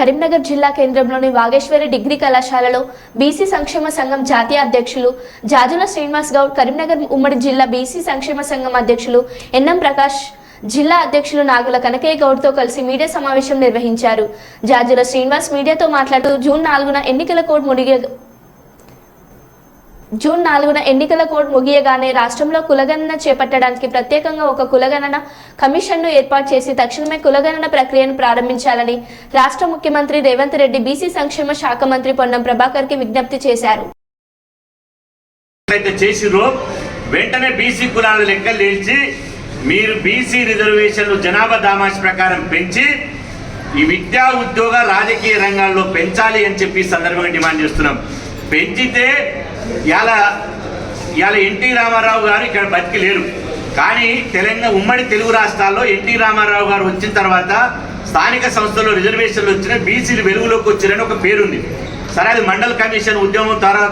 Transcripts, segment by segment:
కరీంనగర్ జిల్లా కేంద్రంలోని వాగేశ్వరి డిగ్రీ కళాశాలలో బీసీ సంక్షేమ సంఘం జాతీయ అధ్యక్షులు జాజుల శ్రీనివాస్ గౌడ్ కరీంనగర్ ఉమ్మడి జిల్లా బీసీ సంక్షేమ సంఘం అధ్యక్షులు ఎన్ఎం ప్రకాష్ జిల్లా అధ్యక్షులు నాగుల కనకయ్య గౌడ్తో కలిసి మీడియా సమావేశం నిర్వహించారు. జాజుల శ్రీనివాస్ మీడియాతో మాట్లాడుతూ జూన్ నాలుగున ఎన్నికల కోడ్ ముడిగే జూన్ నాలుగున ఎన్నికల కోడ్ ముగియగానే రాష్ట్రంలో కులగణన చేపట్టడానికి ప్రత్యేకంగా ఒక కులగణన కమిషన్ను ఏర్పాటు చేసి తక్షణమే కులగణన ప్రక్రియను ప్రారంభించాలని రాష్ట్ర ముఖ్యమంత్రి రేవంత్ రెడ్డి బీసీ సంక్షేమ శాఖ మంత్రి పొన్నం ప్రభాకర్కి విజ్ఞప్తి చేశారు. వెంటనే బీసీ కులాల లెక్కలు తేల్చి మీరు బీసీ రిజర్వేషన్లు జనాభా దామాష్ ప్రకారం పెంచి ఈ విద్యా ఉద్యోగ రాజకీయ రంగాల్లో పెంచాలి అని చెప్పి సందర్భంగా డిమాండ్ చేస్తున్నాం. పెంచితే ఇలా ఇవాళ ఎన్టీ రామారావు గారు ఇక్కడ బతికి లేరు. కానీ తెలంగాణ ఉమ్మడి తెలుగు రాష్ట్రాల్లో ఎన్టీ రామారావు గారు వచ్చిన తర్వాత స్థానిక సంస్థల్లో రిజర్వేషన్లు వచ్చిన బీసీలు వెలుగులోకి వచ్చిరని ఒక పేరుంది. సరే అది మండల్ కమిషన్ ఉద్యమం ద్వారా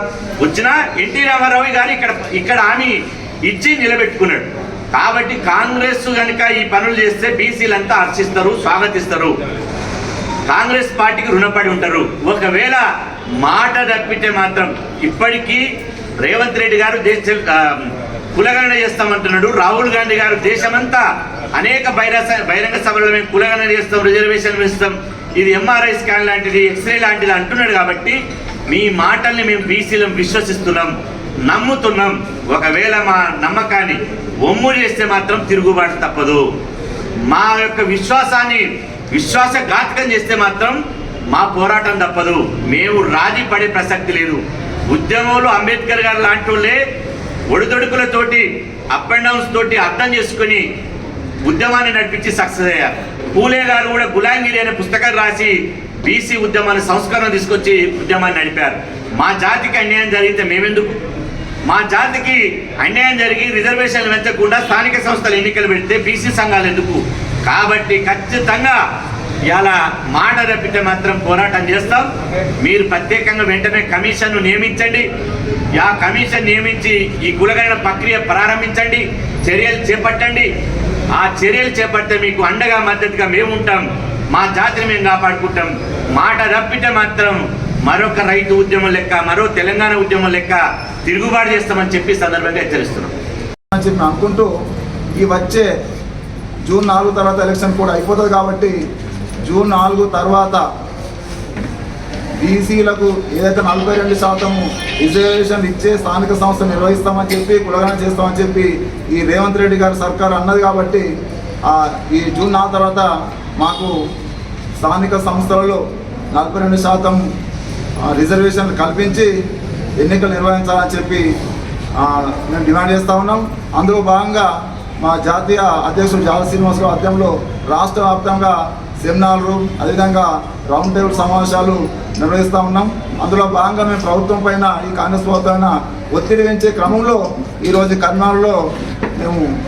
వచ్చిన ఎన్టీ రామారావు గారు ఇక్కడ ఇక్కడ హామీ ఇచ్చి నిలబెట్టుకున్నాడు. కాబట్టి కాంగ్రెస్ కనుక ఈ పనులు చేస్తే బీసీలంతా హర్షిస్తారు స్వాగతిస్తారు. కాంగ్రెస్ పార్టీకి రుణపడి ఉంటారు. ఒకవేళ మాట తప్పితే మాత్రం ఇప్పటికీ రేవంత్ రెడ్డి గారు దేశ కులగణన చేస్తామంటున్నాడు. రాహుల్ గాంధీ గారు దేశమంతా అనేక బహిరంగ బహిరంగ సభల్లో మేము కులగణన చేస్తాం రిజర్వేషన్ ఇస్తాం ఇది ఎంఆర్ఐ స్కాన్ లాంటిది ఎక్స్రే లాంటిది అంటున్నాడు కాబట్టి మీ మాటల్ని మేము బీసీలం విశ్వసిస్తున్నాం నమ్ముతున్నాం. ఒకవేళ మా నమ్మకాన్ని ఒమ్ము చేస్తే మాత్రం తిరుగుబాటు తప్పదు. మా యొక్క విశ్వాసాన్ని విశ్వాసఘాతకం చేస్తే మాత్రం మా పోరాటం తప్పదు. మేము రాజీ పడే ప్రసక్తి లేదు. ఉద్యమంలో అంబేద్కర్ గారు లాంటి వాళ్ళే ఒడిదొడుకులతోటి అప్ అండ్ డౌన్స్ తోటి అర్థం చేసుకుని ఉద్యమాన్ని నడిపించి సక్సెస్ అయ్యారు. పూలే గారు కూడా గులాంగిరి అనే పుస్తకం రాసి బీసీ ఉద్యమాన్ని సంస్కరణ తీసుకొచ్చి ఉద్యమాన్ని నడిపారు. మా జాతికి అన్యాయం జరిగితే మేమెందుకు? మా జాతికి అన్యాయం జరిగి రిజర్వేషన్లు పెంచకుండా స్థానిక సంస్థలు ఎన్నికలు పెడితే బీసీ సంఘాలు ఎందుకు? కాబట్టి ఖచ్చితంగా ఇలా మాట రప్పితే మాత్రం పోరాటం చేస్తాం. మీరు ప్రత్యేకంగా వెంటనే కమిషన్ను నియమించండి. ఆ కమిషన్ నియమించి ఈ కులగణన ప్రక్రియ ప్రారంభించండి. చర్యలు చేపట్టండి. ఆ చర్యలు చేపడితే మీకు అండగా మద్దతుగా మేము ఉంటాం. మా జాతిని మేము కాపాడుకుంటాం. మాట రప్పితే మాత్రం మరొక రైతు ఉద్యమం లెక్క మరో తెలంగాణ ఉద్యమం లెక్క తిరుగుబాటు చేస్తామని చెప్పి సందర్భంగా హెచ్చరిస్తున్నాం. అని చెప్పి అనుకుంటూ ఈ వచ్చే జూన్ నాలుగు తర్వాత ఎలక్షన్ కూడా అయిపోతుంది కాబట్టి జూన్ నాలుగు తర్వాత బీసీలకు ఏదైతే నలభై రెండు శాతం రిజర్వేషన్ ఇచ్చే స్థానిక సంస్థ నిర్వహిస్తామని చెప్పి కులగణన చేస్తామని చెప్పి ఈ రేవంత్ రెడ్డి గారి సర్కార్ అన్నది కాబట్టి ఈ జూన్ నాలుగు తర్వాత మాకు స్థానిక సంస్థలలో నలభై రెండు శాతం రిజర్వేషన్ కల్పించి ఎన్నికలు నిర్వహించాలని చెప్పి మేము డిమాండ్ చేస్తూ ఉన్నాం. అందులో భాగంగా మా జాతీయ అధ్యక్షుడు జాల శ్రీనివాసరావు అధ్యయంలో ఆధ్వర్యంలో రాష్ట్ర వ్యాప్తంగా సెమినార్లు అదేవిధంగా రౌండ్ టేబుల్ సమావేశాలు నిర్వహిస్తూ ఉన్నాం. అందులో భాగంగా మేము ప్రభుత్వం పైన ఈ కాంగ్రెస్ ప్రభుత్వం ఒత్తిడి పెంచే క్రమంలో ఈరోజు కర్నాల్లో మేము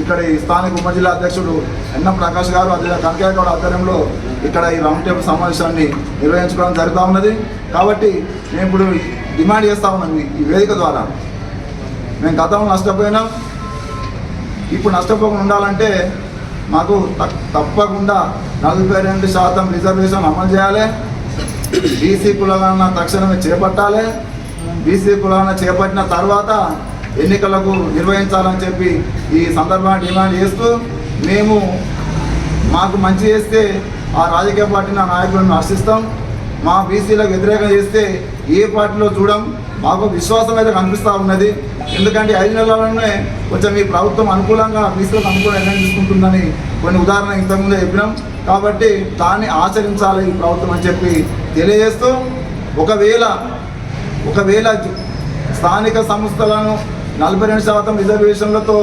ఇక్కడ ఈ స్థానిక ఉప జిల్లా అధ్యక్షుడు ఎన్ఎం ప్రకాష్ గారు అదే కనకయ్య ఆధ్వర్యంలో ఇక్కడ ఈ రౌండ్ టేబుల్ సమావేశాన్ని నిర్వహించుకోవడం జరుగుతూ ఉన్నది. కాబట్టి మేము ఇప్పుడు డిమాండ్ చేస్తూ ఉన్నాం ఈ- ఈ వేదిక ద్వారా. మేము గతంలో నష్టపోయినాం. ఇప్పుడు నష్టపోకుండా ఉండాలంటే మాకు త- తప్పకుండా నలభై రెండు శాతం రిజర్వేషన్ అమలు చేయాలి. బీసీ కులాలన్న తక్షణమే చేపట్టాలి. బీసీ కులాలను చేపట్టిన తర్వాత ఎన్నికలకు నిర్వహించాలని చెప్పి ఈ సందర్భంగా డిమాండ్ చేస్తూ మేము మాకు మంచి చేస్తే ఆ రాజకీయ పార్టీ నా నాయకులను హర్షిస్తాం మా బీసీలకు వ్యతిరేకం చేస్తే ఏ పార్టీలో చూడం. మాకు విశ్వాసం అయితే కనిపిస్తూ ఉన్నది. ఎందుకంటే ఐదు నెలల్లోనే కొంచెం ఈ ప్రభుత్వం అనుకూలంగా బీసీలకు అనుకూలంగా నిర్ణయం తీసుకుంటుందని కొన్ని ఉదాహరణ ఇంతకుముందే చెప్పినాం. కాబట్టి దాన్ని ఆచరించాలి ఈ ప్రభుత్వం అని చెప్పి తెలియజేస్తూ ఒకవేళ ఒకవేళ స్థానిక సంస్థలను నలభై రెండు శాతం రిజర్వేషన్లతో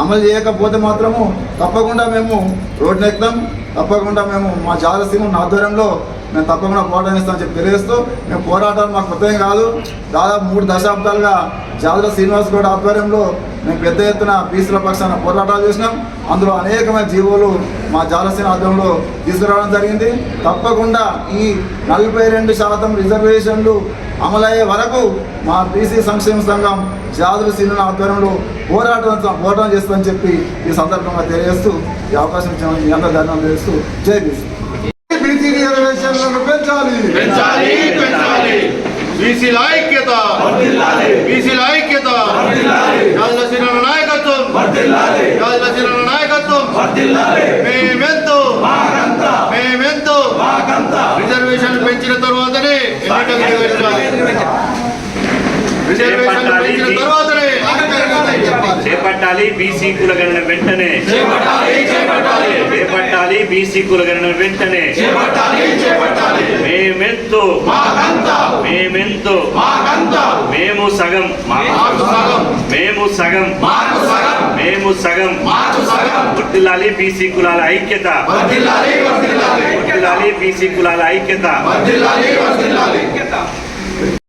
అమలు చేయకపోతే మాత్రము తప్పకుండా మేము రోడ్డునెక్తాం తప్పకుండా మేము మా జాలసీమ ఆధ్వర్యంలో మేము తప్పకుండా పోరాటం ఇస్తామని చెప్పి తెలియజేస్తూ మేము పోరాటం మాకు కొత్తేం కాదు. దాదాపు మూడు దశాబ్దాలుగా జాదర శ్రీనివాస్ గౌడ్ ఆధ్వర్యంలో మేము పెద్ద ఎత్తున బీసీల పక్షాన పోరాటాలు చేసినాం. అందులో అనేకమైన జీవోలు మా జాలసీన ఆధ్వర్యంలో తీసుకురావడం జరిగింది. తప్పకుండా ఈ నలభై రెండు శాతం రిజర్వేషన్లు అమలయ్యే వరకు మా బీసీ సంక్షేమ సంఘం జాదుల సీనియర్ ఆధ్వర్యంలో పోరాటం పోరాటం చేస్తుందని చెప్పి ఈ సందర్భంగా తెలియజేస్తూ ఈ అవకాశం ఇచ్చిన మీ అందరూ ధన్యవాదాలు తెలియజేస్తూ జై బీసీ. పెంచాలి పెంచాలి. బీసీల ఐక్యత బీసీల ఐక్యత. శ్రీరామ నాయకత్వం. శ్రీరామ నాయకత్వం. మేమెంతో. మేమెంతో. రిజర్వేషన్ పెంచిన తర్వాతనే రిజర్వేషన్ పెంచిన తర్వాతనే చేపట్టాలి బీసీ కులగణన వెంటనే. చేపట్టాలి. బీసీ కులగణన వెంటనే మేమెంతో మేమెంతో మేము సగం. మేము సగం. మేము సగం. వర్ధిల్లాలి బీసీ కులాల ఐక్యత. వర్ధిల్లాలి బీసీ కులాల ఐక్యత.